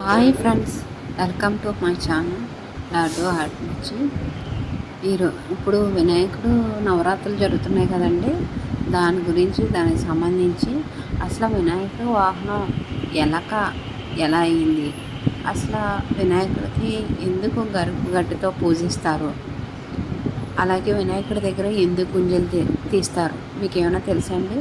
Hi friends welcome to my channel Lado heart నుంచి ఈరో ఇప్పుడు వినాయకుడు నవరాత్రులు జరుగుతున్నాయి కదండి. దాని గురించి దానికి సంబంధించి అసలు వినాయకుడు వాహనం ఎలక ఎలా అయింది? అసలు వినాయకుడికి ఎందుకు గరుపు గడ్డితో పూజిస్తారు? అలాగే వినాయకుడి దగ్గర ఎందుకు గుంజలు తీ తీస్తారు? మీకు ఏమైనా తెలుసా అండి?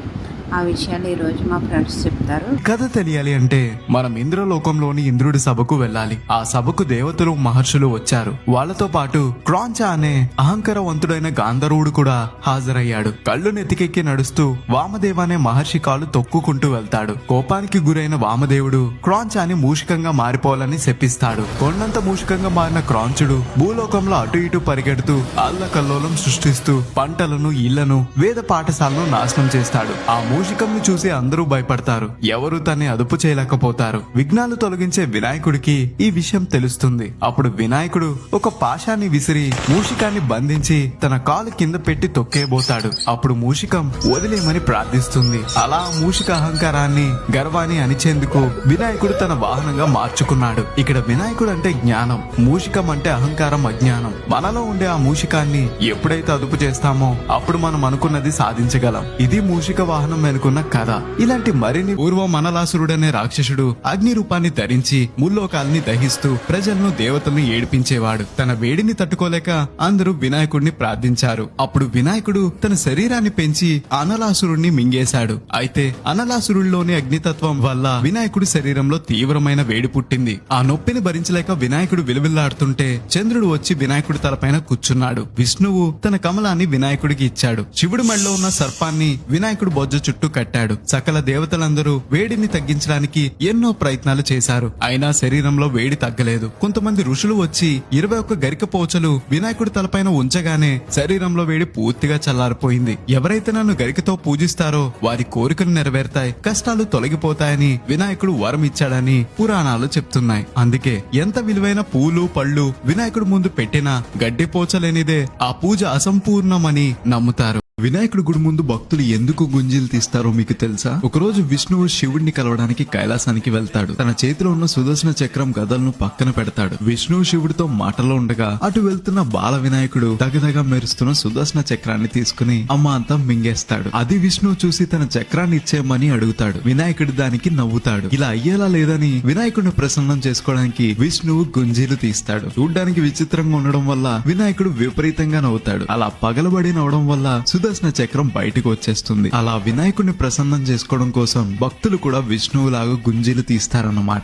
ఆ విషయాలు ఈరోజు మా ఫ్రెండ్స్ చెప్తారు. కథ తెలియాలి అంటే మనం ఇంద్రలోకంలోని ఇంద్రుడి సభకు వెళ్ళాలి. ఆ సభకు దేవతలు మహర్షులు వచ్చారు. వాళ్ళతో పాటు క్రాంచా అనే అహంకారవంతుడైన గాంధర్వుడు కూడా హాజరయ్యాడు. కళ్ళు నెత్తికెక్కి నడుస్తూ వామదేవ అనే మహర్షి కాలు తొక్కుకుంటూ వెళ్తాడు. కోపానికి గురైన వామదేవుడు క్రాంచాని మూషికంగా మారిపోవాలని శప్పిస్తాడు కొండంత మూషికంగా మారిన క్రాంచుడు భూలోకంలో అటు ఇటు పరిగెడుతూ అల్లకల్లోలం సృష్టిస్తూ పంటలను ఇళ్ళను వేద పాఠశాలను నాశనం చేస్తాడు. ఆ మూషికంను చూసి అందరూ భయపడతారు. ఎవరు తన్ని అదుపు చేయలేకపోతారు. విఘ్నాలు తొలగించే వినాయకుడికి ఈ విషయం తెలుస్తుంది. అప్పుడు వినాయకుడు ఒక పాశాన్ని విసిరి మూషికాన్ని బంధించి తన కాలు కింద పెట్టి తొక్కేబోతాడు అప్పుడు మూషికం వదిలేమని ప్రార్థిస్తుంది. అలా మూషిక అహంకారాన్ని గర్వాన్ని అణిచేందుకు వినాయకుడు తన వాహనంగా మార్చుకున్నాడు. ఇక్కడ వినాయకుడు అంటే జ్ఞానం మూషికం అంటే అహంకారం అజ్ఞానం. మనలో ఉండే ఆ మూషికాన్ని ఎప్పుడైతే అదుపు చేస్తామో అప్పుడు మనం అనుకున్నది సాధించగలం. ఇది మూషిక వాహనం అనుకున్న కథ. ఇలాంటి మరిన్ని పూర్వం మనలాసురుడనే రాక్షసుడు అగ్ని రూపాన్ని ధరించి ముల్లోకాల్ని దహిస్తూ ప్రజలను దేవతల్ని ఏడిపించేవాడు. తన వేడిని తట్టుకోలేక అందరూ వినాయకుడిని ప్రార్థించారు. అప్పుడు వినాయకుడు తన శరీరాన్ని పెంచి అనలాసురుణ్ణి మింగేశాడు. అయితే అనలాసురుడిలోని అగ్నితత్వం వల్ల వినాయకుడి శరీరంలో తీవ్రమైన వేడి పుట్టింది. ఆ నొప్పిని భరించలేక వినాయకుడు విలువిల్లాడుతుంటే చంద్రుడు వచ్చి వినాయకుడి తలపైన కూర్చున్నాడు. విష్ణువు తన కమలాన్ని వినాయకుడికి ఇచ్చాడు. శివుడి మెడలో ఉన్న సర్పాన్ని వినాయకుడు బొజ్జ చుట్టూ కట్టాడు. సకల దేవతలందరూ వేడిని తగ్గించడానికి ఎన్నో ప్రయత్నాలు చేశారు. అయినా శరీరంలో వేడి తగ్గలేదు. కొంతమంది ఋషులు వచ్చి ఇరవై ఒక్క గరిక పోచలు వినాయకుడి తలపైన ఉంచగానే శరీరంలో వేడి పూర్తిగా చల్లారిపోయింది. ఎవరైతే నన్ను గరికతో పూజిస్తారో వారి కోరికలు నెరవేరుతాయి. కష్టాలు తొలగిపోతాయని వినాయకుడు వరం ఇచ్చాడని పురాణాలు చెప్తున్నాయి. అందుకే ఎంత విలువైన పూలు పళ్ళు వినాయకుడు ముందు పెట్టినా గడ్డి పోచలేనిదే ఆ పూజ అసంపూర్ణమని నమ్ముతారు. వినాయకుడి గుడి ముందు భక్తులు ఎందుకు గుంజీలు తీస్తారో మీకు తెలుసా? ఒకరోజు విష్ణువు శివుడిని కలవడానికి కైలాసానికి వెళ్తాడు. తన చేతిలో ఉన్న సుదర్శన చక్రం గదలను పక్కన పెడతాడు. విష్ణువు శివుడితో మాటలో ఉండగా అటు వెళ్తున్న బాల వినాయకుడు దగదగ మెరుస్తున్న సుదర్శన చక్రాన్ని తీసుకుని అమ్మ అంతా మింగేస్తాడు. అది విష్ణువు చూసి తన చక్రాన్ని ఇచ్చేయమని అడుగుతాడు. వినాయకుడు దానికి నవ్వుతాడు. ఇలా అయ్యేలా లేదని వినాయకుడిని ప్రసన్నం చేసుకోవడానికి విష్ణువు గుంజీలు తీస్తాడు. చూడ్డానికి విచిత్రంగా ఉండడం వల్ల వినాయకుడు విపరీతంగా నవ్వుతాడు. అలా పగలబడి నవ్వడం వల్ల సుదర్శన చక్రం బయటకు వచ్చేస్తుంది. అలా వినాయకుడిని ప్రసన్నం చేసుకోవడం కోసం భక్తులు కూడా విష్ణువులాగా గుంజీలు తీస్తారన్నమాట.